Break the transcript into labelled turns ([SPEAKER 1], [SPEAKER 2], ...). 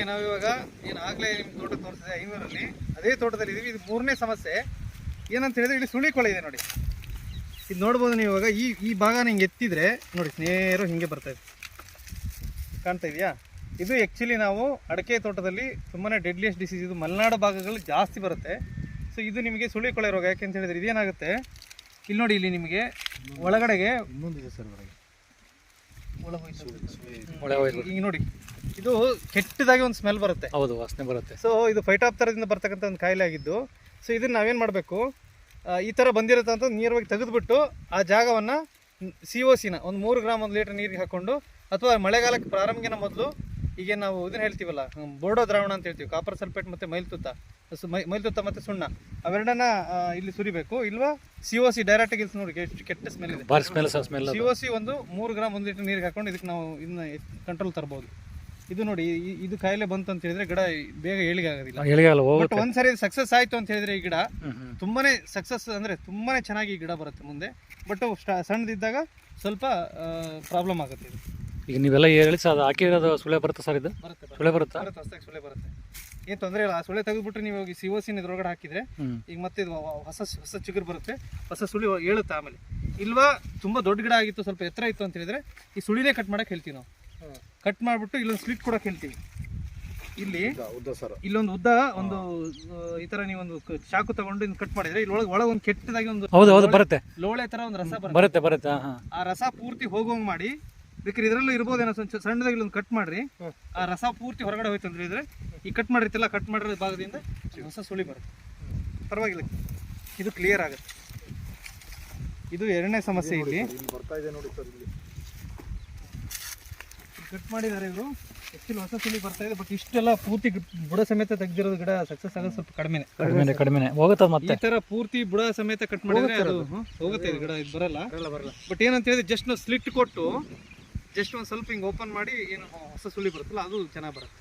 [SPEAKER 1] Okay ನಾವು ಇವಾಗ ಏನು ಆಗಲೇ ನಿಮ್ಮ ತೋಟ ತೋರಿಸಿದೆ ಐನೂರಲ್ಲಿ. ಅದೇ ತೋಟದಲ್ಲಿ ಇದೀವಿ. ಇದು ಮೂರನೇ ಸಮಸ್ಯೆ. ಏನಂತ ಹೇಳಿದ್ರೆ ಇಲ್ಲಿ ಸುಳಿ ಕೊಳೆ ಇದೆ ನೋಡಿ. ಇದು ನೋಡ್ಬೋದು ನೀವು ಇವಾಗ, ಈ ಈ ಭಾಗನ ಹಿಂಗೆ ಎತ್ತಿದ್ರೆ, ನೋಡಿ ನೇರ ಹಿಂಗೆ ಬರ್ತಾ ಇದೆ. ಕಾಣ್ತಾ ಇದೆಯಾ? ಇದು ಆ್ಯಕ್ಚುಲಿ ನಾವು ಅಡಕೆ ತೋಟದಲ್ಲಿ ತುಂಬಾ ಡೆಡ್ಲಿಯಸ್ಟ್ ಡಿಸೀಸ್ ಇದು ಮಲೆನಾಡು ಭಾಗಗಳು ಜಾಸ್ತಿ ಬರುತ್ತೆ. ಸೊ ಇದು ನಿಮಗೆ ಸುಳಿ ಕೊಳೆ ರೋಗ ಯಾಕೆ ಅಂತ ಹೇಳಿದ್ರೆ ಇದೇನಾಗುತ್ತೆ? ಇಲ್ಲಿ ನೋಡಿ, ಇಲ್ಲಿ ನಿಮಗೆ ಒಳಗಡೆಗೆ
[SPEAKER 2] ಇನ್ನೊಂದಿದೆ ಸರ್ ಹೊರಗೆ
[SPEAKER 1] ಒಳ ಹೋಯ್ತು.
[SPEAKER 3] ಒಳ ಹೋಯ್ತು.
[SPEAKER 1] ಈಗ ನೋಡಿ ಇದು ಕೆಟ್ಟದಾಗಿ ಒಂದು ಸ್ಮೆಲ್ ಬರುತ್ತೆ.
[SPEAKER 3] ಹೌದು ವಾಸನೆ ಬರುತ್ತೆ.
[SPEAKER 1] ಸೊ ಇದು ಫೈಟಾಪ್ತರದಿಂದ ಬರ್ತಕ್ಕಂಥ ಒಂದು ಕಾಯಿಲೆ ಆಗಿದ್ದು. ಸೊ ಇದನ್ನ ನಾವೇನು ಮಾಡಬೇಕು? ಈ ಥರ ಬಂದಿರುತ್ತೆ ಅಂತ ನೇರವಾಗಿ ತೆಗೆದುಬಿಟ್ಟು ಆ ಜಾಗವನ್ನು ಸಿ ಒ ಸಿನ ಒಂದು ಮೂರು ಗ್ರಾಮ್ ಒಂದು ಲೀಟರ್ ನೀರಿಗೆ ಹಾಕ್ಕೊಂಡು ಅಥವಾ ಮಳೆಗಾಲಕ್ಕೆ ಪ್ರಾರಂಭಕ್ಕಿಂತ ಮೊದಲು ಈಗ ನಾವು ಇದನ್ನ ಹೇಳ್ತೀವಲ್ಲ ಬೋರ್ಡೋ ದ್ರಾವಣ ಅಂತ ಹೇಳ್ತೀವಿ ಕಾಪರ್ ಸಲ್ಫೇಟ್ ಮತ್ತು ಮೈಲ್ತುತ್ತ ಮೈ ಮೈಲ್ತುತ್ತ ಮತ್ತು ಸುಣ್ಣ ಅವೆರಡನ್ನ ಇಲ್ಲಿ ಸುರಿಬೇಕು ಇಲ್ವಾ? ಸಿ ಒ ಸಿ ಡೈರೆಕ್ಟಾಗಿ ಇಲ್ಲಿ ನೋಡಿ ಎಷ್ಟು ಕೆಟ್ಟ ಸ್ಮೆಲ್ ಇದೆ. ಸಿ ಒ ಸಿ ಒಂದು ಮೂರು ಗ್ರಾಮ್ ಒಂದು ಲೀಟರ್ ನೀರಿಗೆ ಹಾಕೊಂಡು ಇದಕ್ಕೆ ನಾವು ಇದನ್ನ ಕಂಟ್ರೋಲ್ ತರ್ಬೋದು. ಇದು ನೋಡಿ ಇದು ಕಾಯಿಲೆ ಬಂತು ಅಂತ ಹೇಳಿದ್ರೆ ಗಿಡ ಬೇಗ ಏಳಿಗೆ ಆಗೋದಿಲ್ಲ. ಬಟ್ ಒಂದ್ಸರಿ ಸಕ್ಸಸ್ ಆಯ್ತು ಅಂತ ಹೇಳಿದ್ರೆ ಈ ಗಿಡ. ತುಂಬಾನೇ ಸಕ್ಸಸ್ ಅಂದ್ರೆ ತುಂಬಾನೇ ಚೆನ್ನಾಗಿ ಈ ಗಿಡ ಬರುತ್ತೆ ಮುಂದೆ. ಬಟ್ ಸಣ್ಣದಿದ್ದಾಗ ಸ್ವಲ್ಪ ಪ್ರಾಬ್ಲಮ್ ಆಗುತ್ತೆ ಇದು.
[SPEAKER 3] ಈಗ ನೀವೆಲ್ಲ ಹೇಳಿ ಸರ್ ಅದು ಹಾಕಿರೋದು ಸುಳೆ ಬರುತ್ತೆ ಸರ್ ಇದು?
[SPEAKER 1] ಬರುತ್ತೆ ಬರುತ್ತೆ.
[SPEAKER 3] ಸುಳೆ ಬರುತ್ತಾ?
[SPEAKER 1] ಬರುತ್ತೆ ಹೊಸ್ದಾಗಿ ಸುಳೆ ಬರುತ್ತೆ. ಏನು ತೊಂದರೆ ಇಲ್ಲ ಆ ಸೊಳ್ಳೆ ತೆಗೆದ್ಬಿಟ್ಟು ನೀವು ಹೋಗಿ ಸಿ ಓ ಸಿನ ಇದ್ರೊಳಗಡೆ ಹಾಕಿದ್ರೆ ಈಗ ಮತ್ತೆ ಇದು ವ- ಹೊಸ ಹೊಸ ಚಿಗುರು ಬರುತ್ತೆ ಹೊಸ ಸುಳಿ ಹೇಳುತ್ತೆ ಆಮೇಲೆ. ಇಲ್ವಾ ತುಂಬಾ ದೊಡ್ಡ ಗಿಡ ಆಗಿತ್ತು ಸ್ವಲ್ಪ ಎತ್ತರ ಇತ್ತು ಅಂತ ಹೇಳಿದ್ರೆ ಈ ಸುಳಿನೇ ಕಟ್ ಮಾಡಕ್ ಹೇಳ್ತೀವಿ ನಾವು. ಕಟ್ ಮಾಡ್ಬಿಟ್ಟು ಇಲ್ಲೊಂದು ಸ್ಲಿಟ್ ಕೊಡಕ್ ಹೇಳ್ತೀವಿ. ಇಲ್ಲಿ
[SPEAKER 2] ಉದ್ದ ಸರ್.
[SPEAKER 1] ಇಲ್ಲೊಂದು ಉದ್ದ ಒಂದು ಆ, ಈ ತರ ನೀವೊಂದು ಕ- ಚಾಕು ತಗೊಂಡು ಇದನ್ನ ಕಟ್ ಮಾಡಿದ್ರೆ ಇಲ್ಲೊಳಗೆ ಒಳಗೆ ಒಂದು ಕೆಟ್ಟದಾಗಿ ಒಂದು
[SPEAKER 3] ಹೌದು ಹೌದು ಬರುತ್ತೆ.
[SPEAKER 1] ಲೋಳೆ ತರ ಒಂದು ರಸ ಬರುತ್ತೆ.
[SPEAKER 3] ಬರುತ್ತೆ ಬರುತ್ತೆ ಹಾಂ
[SPEAKER 1] ಆ ರಸ ಪೂರ್ತಿ ಹೋಗೋಂಗ್ ಮಾಡಿ ಬೇಕಾದ್ರೆ ಇದರಲ್ಲೂ ಇರ್ಬೋದೇನೋ ಸ್ವಲ್ಪ ಸಣ್ಣದಾಗಿ ಒಂದು ಕಟ್ ಮಾಡ್ರಿ. ಆ ರಸ ಪೂರ್ತಿ ಹೊರಗಡೆ ಹೋಯ್ತು ಅಂದ್ರೆ ಇದ್ರೆ ಈ ಕಟ್ ಮಾಡಿರ್ತಿಲ್ಲ ಕಟ್ ಮಾಡಿರೋ ಭಾಗದಿಂದ ಹೊಸ ಸುಳಿ ಬರುತ್ತೆ. ಪರವಾಗಿಲ್ಲ. ಇದು ಕ್ಲಿಯರ್ ಆಗುತ್ತೆ. ಇದು ಎರಡನೇ ಸಮಸ್ಯೆ ಇಲ್ಲಿ.
[SPEAKER 2] ಇಲ್ಲಿ ಬರ್ತಾ ಇದೆ ನೋಡಿ ಸರ್ ಇಲ್ಲಿ.
[SPEAKER 1] ಕಟ್ ಮಾಡಿದ್ದಾರೆ ಇವರು. ಆಕ್ಚುಲಿ ಹೊಸ ಸುಳಿ ಬರ್ತಾ ಇದೆ ಬಟ್ ಇಷ್ಟೆಲ್ಲ ಪೂರ್ತಿ ಬುಡ ಸಮೇತ ತೆಗ್ದಿರೋದು ಗಿಡ ಸಕ್ಸಸ್ ಆಗೋದು ಸ್ವಲ್ಪ ಕಡಿಮೆನೆ.
[SPEAKER 3] ಕಡಿಮೆ ಕಡಿಮೆ ಹೋಗುತ್ತೆ ಅದು
[SPEAKER 1] ಈ
[SPEAKER 3] ಮತ್ತೆ
[SPEAKER 1] ತರ ಪೂರ್ತಿ ಬುಡ ಸಮೇತ ಕಟ್ ಮಾಡಿದ್ರೆ ಅದು ಹೋಗುತ್ತೆ ಇದು ಗಿಡ ಇದು ಬರಲ್ಲ. ಬಟ್ ಏನಂತ ಹೇಳಿದ್ರೆ ಜಸ್ಟ್ ನಾವು ಸ್ಲಿಟ್ ಕೊಟ್ಟು ಜಸ್ಟ್ ಒಂದು ಸ್ವಲ್ಪ ಹಿಂಗೆ ಓಪನ್ ಮಾಡಿ ಏನು ಹೊಸ ಸುಳಿ ಬರುತ್ತಲ್ಲ ಅದು ಚೆನ್ನಾಗಿ ಬರುತ್ತೆ.